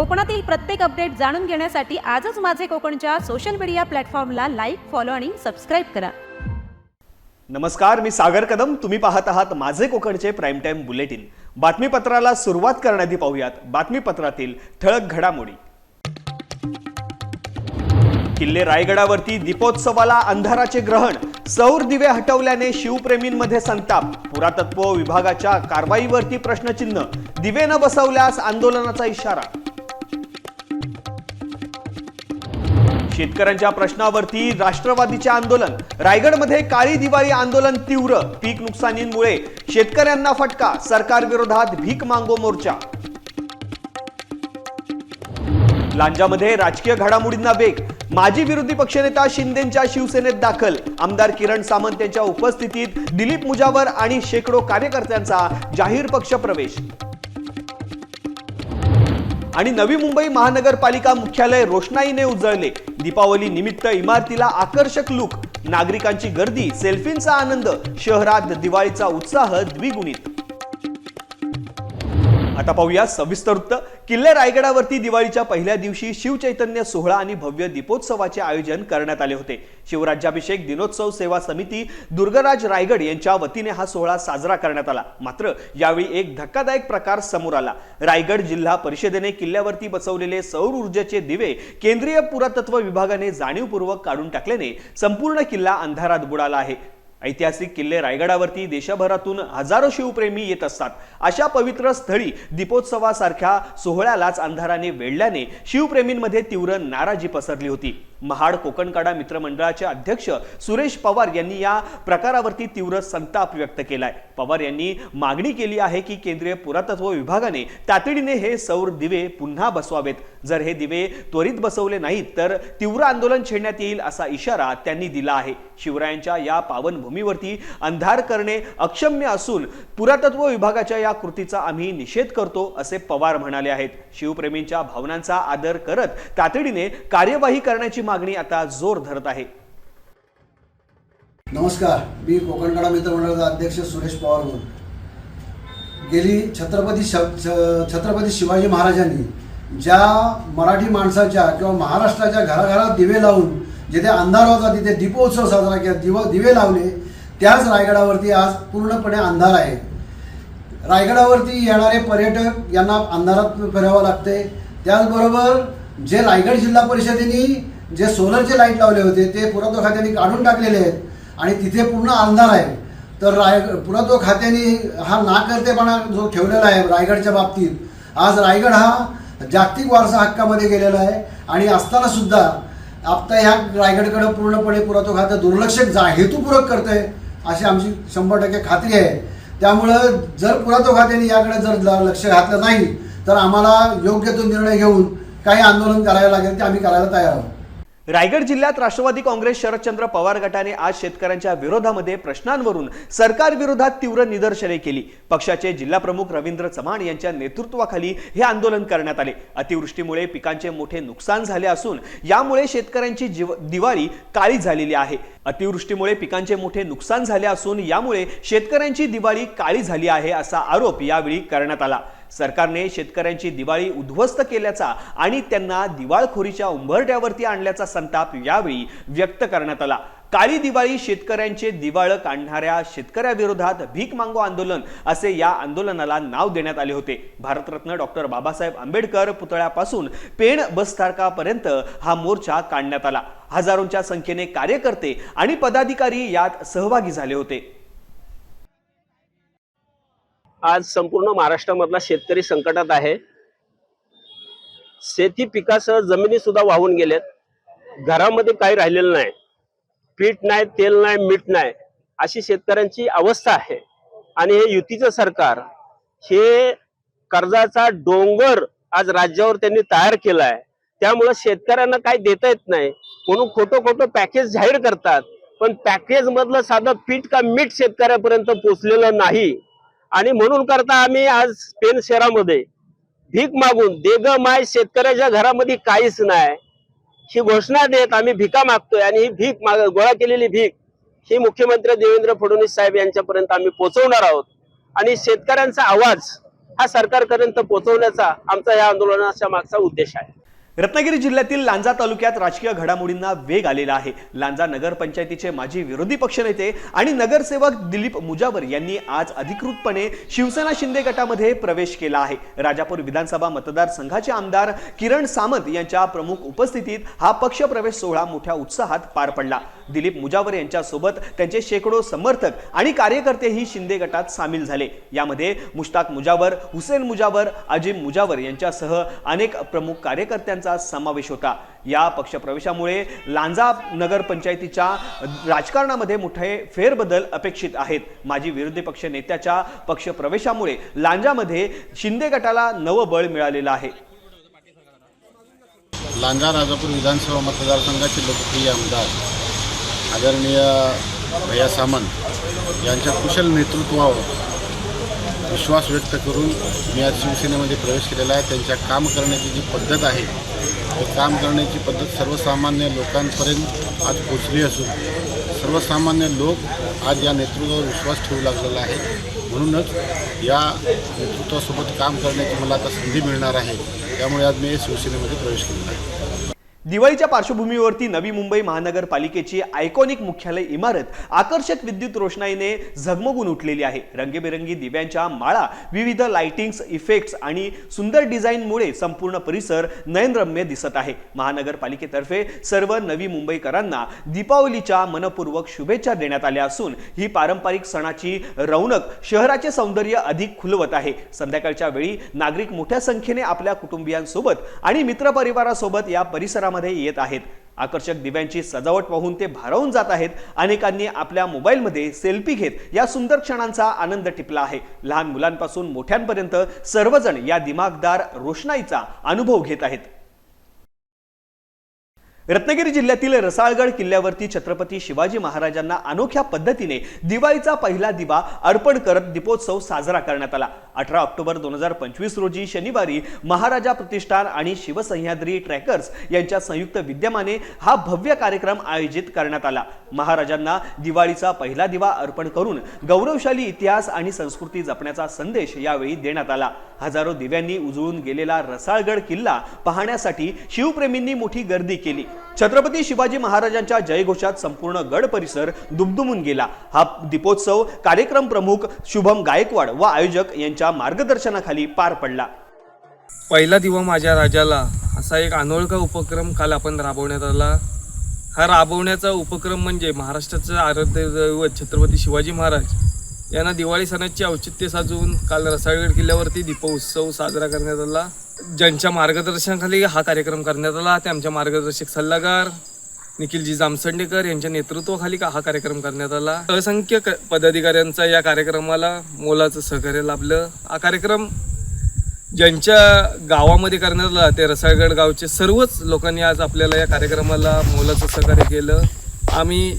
कोकणातील प्रत्येक अपडेट जाणून घेण्यासाठी आजच माझे कोकणच्या सोशल मीडिया प्लॅटफॉर्मला लाईक फॉलो आणि सबस्क्राईब करा. नमस्कार मी सागर कदम. तुम्ही पाहत आहात माझे कोकणचे प्राईम टाइम बुलेटिन बातमीपत्राला सुरुवात करण्याआधी पाहूयात. बातमीपत्रातील ठळक घडामोडी. किल्ले रायगडावरती दीपोत्सवाला अंधाराचे ग्रहण. सौर दिवे हटवल्याने शिवप्रेमींमध्ये संताप. पुरातत्व विभागाच्या कारवाईवरती प्रश्नचिन्ह. दिवे न बसवल्यास आंदोलनाचा इशारा. शेतकऱ्यांच्या प्रश्नावरती राष्ट्रवादीचे आंदोलन. रायगडमध्ये काळी दिवाळी आंदोलन तीव्र. पीक नुकसानींमुळे शेतकऱ्यांना फटका. सरकार विरोधात भीक मांगो मोर्चा. लांजामध्ये राजकीय घडामोडींना वेग. माजी विरोधी पक्षनेता शिंदेच्या शिवसेनेत दाखल. आमदार किरण सामंत यांच्या उपस्थितीत दिलीप मुजावर आणि शेकडो कार्यकर्त्यांचा जाहीर पक्ष प्रवेश. आणि नवी मुंबई महानगरपालिका मुख्यालय रोषणाईने उजळले. दीपावली निमित्त इमारतीला आकर्षक लुक नागरिकांची गर्दी सेल्फींचा आनंद शहरात दिवाळीचा उत्साह द्विगुणित. आता पाहूया सविस्तर वृत्त. किल्ले रायगडावरती दिवाळीच्या पहिल्या दिवशी शिवचैतन्य सोहळा आणि भव्य दीपोत्सवाचे आयोजन करण्यात आले होते. शिवराज्याभिषेक दिनोत्सव सेवा समिती दुर्गराज रायगड यांच्या वतीने हा सोहळा साजरा करण्यात आला. मात्र यावेळी एक धक्कादायक प्रकार समोर आला. रायगड जिल्हा परिषदेने किल्ल्यावरती बसवलेले सौर ऊर्जेचे दिवे केंद्रीय पुरातत्व विभागाने जाणीवपूर्वक काढून टाकल्याने संपूर्ण किल्ला अंधारात बुडाला आहे. ऐतिहासिक किल्ले रायगडावरती देशभरातून हजारो शिवप्रेमी येत असतात. अशा पवित्र स्थळी दीपोत्सवासारख्या सोहळ्यालाच अंधाराने वेढल्याने शिवप्रेमींमध्ये तीव्र नाराजी पसरली होती. महाड कोकणकाडा मित्रमंडळाचे अध्यक्ष सुरेश पवार यांनी या प्रकारावरती तीव्र संताप व्यक्त केलाय. पवार यांनी मागणी केली आहे की केंद्रीय पुरातत्व विभागाने तातडीने हे सौर दिवे पुन्हा बसवावेत. जर हे दिवे त्वरित बसवले नाहीत तर तीव्र आंदोलन छेडण्यात येईल असा इशारा त्यांनी दिला आहे. शिवरायांच्या या भूमीवरती अंधार करणे अक्षम्य असून पुरातत्व विभागाच्या या कृतीचा आम्ही निषेध करतो असे पवार म्हणाले आहेत. शिवप्रेमींच्या भावनांचा आदर करत तातडीने कार्यवाही करण्याची मागणी आता जोर धरत आहे. नमस्कार. मी कोकणकडा मित्रमंडळाचा अध्यक्ष सुरेश पवार बोल गेली छत्रपती छत्रपती शिवाजी महाराजांनी ज्या मराठी माणसाच्या किंवा महाराष्ट्राच्या घराघरात दिवे लावून जिथे अंधार होता तिथे दीपोत्सव साजरा केला दिव दिवे लावले त्याच रायगडावरती आज पूर्णपणे अंधार आहे. रायगडावरती येणारे पर्यटक यांना अंधारात फिरावं लागते त्याचबरोबर जे रायगड जिल्हा परिषदेने जे सोलरचे लाइट लावले होते ते पुरातत्व खात्याने काढून टाकलेले आहेत आणि तिथे पूर्ण अंधार आहे. तर राय पुरातत्व खात्याने हा नाकर्तेपणा जो ठेवलेला आहे रायगडच्या बाबतीत आज रायगड हा जागतिक वारसा हक्कामध्ये गेलेला आहे आणि असताना सुद्धा आता ह्या रायगडकडे पूर्णपणे पुरातो खातं दुर्लक्ष जा हेतुपूर्वक करतंय अशी आमची शंभर टक्के खात्री आहे. त्यामुळं जर पुरातो खात्याने याकडे जर लक्ष घातलं नाही तर आम्हाला योग्य तो निर्णय घेऊन काही आंदोलन करायला लागेल ते आम्ही करायला तयार आहोत. रायगड जिल्ह्यात राष्ट्रवादी काँग्रेस शरदचंद्र पवार गटाने आज शेतकऱ्यांच्या विरोधामध्ये प्रश्नांवरून सरकार विरोधात तीव्र निदर्शने केली. पक्षाचे जिल्हाप्रमुख रवींद्र चव्हाण यांच्या नेतृत्वाखाली हे आंदोलन करण्यात आले. अतिवृष्टीमुळे पिकांचे मोठे नुकसान झाले असून यामुळे शेतकऱ्यांची जीव दिवाळी काळी झालेली आहे. अतिवृष्टीमुळे पिकांचे मोठे नुकसान झाले असून यामुळे शेतकऱ्यांची दिवाळी काळी झाली आहे असा आरोप यावेळी करण्यात आला. सरकारने शेतकऱ्यांची दिवाळी उद्ध्वस्त केल्याचा आणि त्यांना दिवाळखोरीच्या उंबरट्यावरती आणल्याचा संताप यावेळी व्यक्त करण्यात आला. काळी दिवाळी शेतकऱ्यांचे दिवाळ काढणाऱ्या शेतकऱ्याविरोधात भीक मांगो आंदोलन असे या आंदोलनाला नाव देण्यात आले होते. भारतरत्न डॉक्टर बाबासाहेब आंबेडकर पुतळ्यापासून पेण बसस्थानकापर्यंत हा मोर्चा काढण्यात आला. हजारोंच्या संख्येने कार्यकर्ते आणि पदाधिकारी यात सहभागी झाले होते. आज संपूर्ण महाराष्ट्रामधला शेतकरी संकटात आहे. शेती पिकासह जमिनी सुद्धा वाहून गेलेत घरामध्ये काही राहिलेलं नाही. पीठ नाही तेल नाही मीठ नाही अशी शेतकऱ्यांची अवस्था आहे. आणि हे युतीचं सरकार हे कर्जाचा डोंगर आज राज्यावर त्यांनी तयार केलाय. त्यामुळे शेतकऱ्यांना काही देता येत नाही. म्हणून खोटं खोटं पॅकेज जाहीर करतात. पण पॅकेज मधलं साधं पीठ का मीठ शेतकऱ्यापर्यंत पोचलेलं नाही. आणि म्हणून करता आम्ही आज पेन शहरामध्ये भीक मागून देग माय शेतकऱ्याच्या घरामध्ये काहीच नाही. ही घोषणा देत आम्ही भिका मागतोय आणि ही भीक माग गोळा केलेली भीक ही मुख्यमंत्री देवेंद्र फडणवीस साहेब यांच्यापर्यंत आम्ही पोहोचवणार आहोत. आणि शेतकऱ्यांचा आवाज हा सरकारपर्यंत पोहोचवण्याचा आमचा या आंदोलनाच्या मागचा उद्देश आहे. रत्नागिरी जिल्ह्यातील लांजा तालुक्यात राजकीय घडामोडींना वेग आलेला आहे. लांजा नगरपंचायतीचे माजी विरोधी पक्षनेते आणि नगरसेवक दिलीप मुजावर यांनी आज अधिकृतपणे शिवसेना शिंदे गटामध्ये प्रवेश केला आहे. राजापूर विधानसभा मतदारसंघाचे आमदार किरण सामंत यांच्या प्रमुख उपस्थितीत हा पक्ष प्रवेश सोहळा मोठ्या उत्साहात पार पडला. दिलीप मुजावर यांच्यासोबत त्यांचे शेकडो समर्थक आणि कार्यकर्तेही शिंदे गटात सामील झाले. यामध्ये मुश्ताक मुजावर हुसेन मुजावर अजिम मुजावर यांच्यासह अनेक प्रमुख कार्यकर्त्यांचा समावेश होता. या पक्षप्रवेशामुळे लांजा नगर पंचायतीच्या राजकारणामध्ये मोठे फेरबदल अपेक्षित आहेत. माजी विरोधी पक्ष नेत्याच्या पक्षप्रवेशामुळे लांजामध्ये शिंदे गटाला नवं बळ मिळालेलं आहे. लांजा राजापूर विधानसभा मतदारसंघाचे लोकप्रिय आमदार आदरणीय भैया सामंत यांच्या कुशल नेतृत्वावर विश्वास व्यक्त करून मी आज शिवसेनेमध्ये प्रवेश केलेला आहे. त्यांच्या काम करण्याची जी पद्धत आहे ती काम करण्याची पद्धत सर्वसामान्य लोकांपर्यंत आज पोचली असून सर्वसामान्य लोक आज या नेतृत्वावर विश्वास ठेवू लागलेला आहे. म्हणूनच या नेतृत्वासोबत काम करण्याची मला आता संधी मिळणार आहे. त्यामुळे आज मी शिवसेनेमध्ये प्रवेश केलेला आहे. दिवाळीच्या पार्श्वभूमीवरती नवी मुंबई महानगरपालिकेची आयकॉनिक मुख्यालय इमारत आकर्षक विद्युत रोषणाईने झगमगून उठलेली आहे. रंगीबेरंगी दिव्यांच्या माळा विविध लाइटिंग्स इफेक्ट्स आणि सुंदर डिझाईनमुळे संपूर्ण परिसर नयनरम्य दिसत आहे. महानगरपालिकेतर्फे सर्व नवी मुंबईकरांना दीपावलीच्या मनपूर्वक शुभेच्छा देण्यात आल्या असून ही पारंपरिक सणाची रौनक शहराचे सौंदर्य अधिक खुलवत आहे. संध्याकाळच्या वेळी नागरिक मोठ्या संख्येने आपल्या कुटुंबियांसोबत आणि मित्रपरिवारासोबत या परिसरामध्ये येत आहेत. आकर्षक दिव्यांची सजावट पाहून ते भारावून जात आहेत. अनेकांनी आपल्या मोबाईलमध्ये सेल्फी घेत या सुंदर क्षणांचा आनंद टिपला आहे. लहान मुलांपासून मोठ्यांपर्यंत सर्वजण या दिमागदार रोषणाईचा अनुभव घेत आहेत. रत्नागिरी जिल्ह्यातील रसाळगड किल्ल्यावरती छत्रपती शिवाजी महाराजांना अनोख्या पद्धतीने दिवाळीचा पहिला दिवा अर्पण करत दीपोत्सव साजरा करण्यात आला. अठरा ऑक्टोबर दोन हजार पंचवीस रोजी शनिवारी महाराजा प्रतिष्ठान आणि शिवसह्याद्री ट्रॅकर्स यांच्या संयुक्त विद्यमाने हा भव्य कार्यक्रम आयोजित करण्यात आला. महाराजांना दिवाळीचा पहिला दिवा अर्पण करून गौरवशाली इतिहास आणि संस्कृती जपण्याचा संदेश यावेळी देण्यात आला. हजारो दिव्यांनी उजळून गेलेला रसाळगड किल्ला पाहण्यासाठी शिवप्रेमींनी मोठी गर्दी केली. छत्रपती शिवाजी महाराजांच्या जयघोषात संपूर्ण गड परिसर दुमदुमून गेला. हा दीपोत्सव कार्यक्रम प्रमुख शुभम गायकवाड व आयोजक यांच्या मार्गदर्शनाखाली पार पडला. पहिला दिवा माझ्या राजाला असा एक अनोळखा उपक्रम काल आपण राबवण्यात आला. हा राबवण्याचा उपक्रम म्हणजे महाराष्ट्राचं आराध्य दैवत छत्रपती शिवाजी महाराज यांना दिवाळी सणाचे औचित्य साजवून काल रसाळगड किल्ल्यावरती दीपोत्सव साजरा करण्यात आला. ज्यांच्या मार्गदर्शनाखाली हा कार्यक्रम करण्यात आला ते आमच्या मार्गदर्शक सल्लागार निखिलजी जामसंडेकर यांच्या नेतृत्वाखाली का हा कार्यक्रम करण्यात आला. असंख्य क- पदाधिकाऱ्यांचा या कार्यक्रमाला मोलाचं सहकार्य लाभलं. हा कार्यक्रम ज्यांच्या गावामध्ये करण्यात आला ते रसाळगड गावचे सर्वच लोकांनी आज आपल्याला या कार्यक्रमाला मोलाचं सहकार्य केलं. आम्ही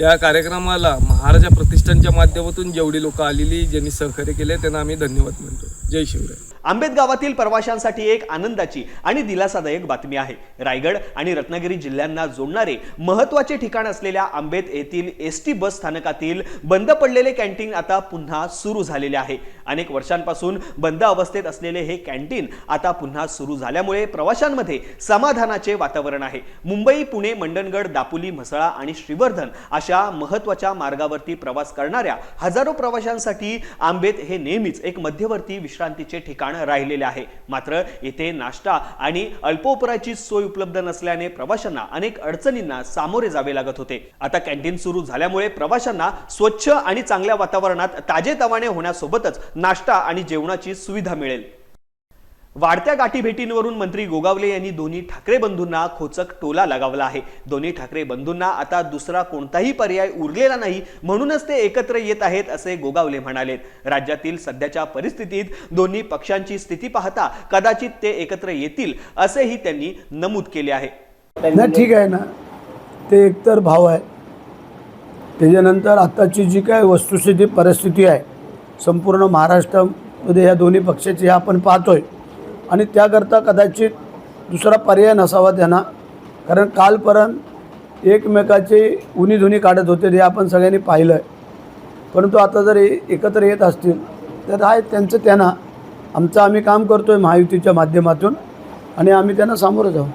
या कार्यक्रमाला महाराजा प्रतिष्ठानच्या माध्यमातून जेवढी लोकं आलेली ज्यांनी सहकार्य केले त्यांना आम्ही धन्यवाद म्हणतो. जय शिवराय. आंबेत गावातील प्रवाशांसाठी एक आनंदाची आणि दिलासादायक बातमी आहे. रायगड आणि रत्नागिरी जिल्ह्यांना जोडणारे महत्त्वाचे ठिकाण असलेल्या आंबेत येथील एस टी बस स्थानकातील बंद पडलेले कॅन्टीन आता पुन्हा सुरू झालेले आहे. अनेक वर्षांपासून बंद अवस्थेत असलेले हे कॅन्टीन आता पुन्हा सुरू झाल्यामुळे प्रवाशांमध्ये समाधानाचे वातावरण आहे. मुंबई पुणे मंडणगड दापोली म्हसळा आणि श्रीवर्धन अशा महत्त्वाच्या मार्गावरती प्रवास करणाऱ्या हजारो प्रवाशांसाठी आंबेत हे नेहमीच एक मध्यवर्ती विश्रांतीचे ठिकाण राहिलेले आहे. मात्र येथे नाश्ता आणि अल्पोपराची सोय उपलब्ध नसल्याने प्रवाशांना अनेक अडचणींना सामोरे जावे लागत होते. आता कॅन्टीन सुरू झाल्यामुळे प्रवाशांना स्वच्छ आणि चांगल्या वातावरणात ताजेतवाने होण्यासोबतच नाश्ता आणि जेवणाची सुविधा मिळेल. वाढत्या गाठीभेटींवरून मंत्री गोगावले यांनी दोन्ही ठाकरे बंधूंना खोचक टोला लगावला आहे. दोन्ही ठाकरे बंधूंना आता दुसरा कोणताही पर्याय उरलेला नाही म्हणूनच ते एकत्र येत आहेत असे गोगावले म्हणालेत राज्यातील सध्याच्या परिस्थितीत दोन्ही पक्षांची स्थिती पाहता कदाचित ते एकत्र येतील असेही त्यांनी नमूद केले आहे. नाही ठीक आहे ना. ते एकतर भाव आहे. त्याच्यानंतर आत्ताची जी काय वस्तुस्थिती परिस्थिती आहे संपूर्ण महाराष्ट्रामध्ये या दोन्ही पक्षाची आपण पाहतोय. आणि त्याकरता कदाचित दुसरा पर्याय नसावा त्यांना. कारण कालपर्यंत एकमेकाचे उनी धुनी काढत होते हे आपण सगळ्यांनी पाहिलं आहे परंतु आता जर एकत्र येत असतील तर आहे त्यांचं त्यांना. आमचं आम्ही काम करतो आहे महायुतीच्या माध्यमातून आणि आम्ही त्यांना सामोरं जाऊ.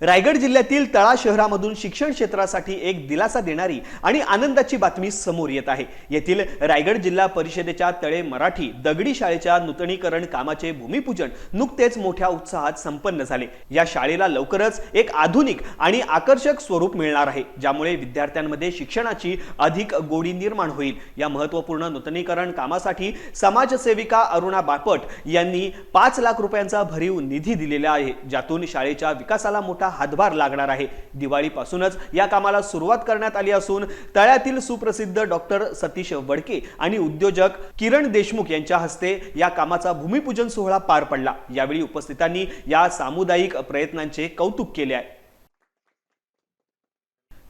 रायगड जिल्ह्यातील तळा शहरामधून शिक्षण क्षेत्रासाठी एक दिलासा देणारी आणि आनंदाची बातमी समोर येत आहे. येथील रायगड जिल्हा परिषदेच्या तळे मराठी दगडी शाळेच्या नूतनीकरण कामाचे भूमिपूजन नुकतेच मोठ्या उत्साहात संपन्न झाले. या शाळेला लवकरच एक आधुनिक आणि आकर्षक स्वरूप मिळणार आहे ज्यामुळे विद्यार्थ्यांमध्ये शिक्षणाची अधिक गोडी निर्माण होईल. या महत्त्वपूर्ण नूतनीकरण कामासाठी समाजसेविका अरुणा बापट यांनी पाच लाख रुपयांचा भरीव निधी दिलेला आहे ज्यातून शाळेच्या विकासाला मोठा हातभार लागणार आहे. दिवाळीपासूनच या कामाला सुरुवात करण्यात आली असून तळ्यातील सुप्रसिद्ध डॉक्टर सतीश वडके आणि उद्योजक किरण देशमुख यांच्या हस्ते या कामाचा भूमिपूजन सोहळा पार पडला. यावेळी उपस्थितांनी या सामुदायिक प्रयत्नांचे कौतुक केले आहे.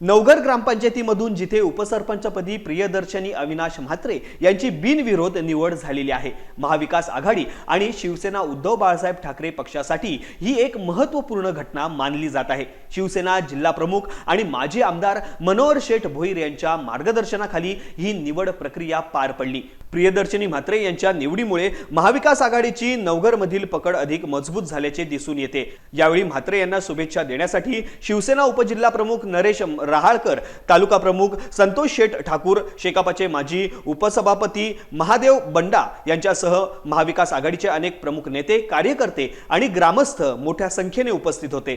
नवघर ग्रामपंचायतीमधून जिथे उपसरपंचपदी प्रियदर्शनी अविनाश म्हात्रे यांची बिनविरोध निवड झालेली आहे. महाविकास आघाडी आणि शिवसेना उद्धव बाळासाहेब ठाकरे पक्षासाठी ही एक महत्त्वपूर्ण घटना मानली जात आहे. शिवसेना जिल्हा प्रमुख आणि माजी आमदार मनोहर शेठ भोईर यांच्या मार्गदर्शनाखाली ही निवड प्रक्रिया पार पडली. प्रियदर्शनी म्हात्रे यांच्या निवडीमुळे महाविकास आघाडीची नवघरमधील पकड अधिक मजबूत झाल्याचे दिसून येते. यावेळी म्हात्रे यांना शुभेच्छा देण्यासाठी शिवसेना उपजिल्हा प्रमुख नरेश रहाळकर तालुका प्रमुख संतोष शेठ ठाकूर शेकापाचे माजी उपसभापती महादेव बंडा यांच्यासह महाविकास आघाडीचे अनेक प्रमुख नेते कार्यकर्ते आणि ग्रामस्थ मोठ्या संख्येने उपस्थित होते.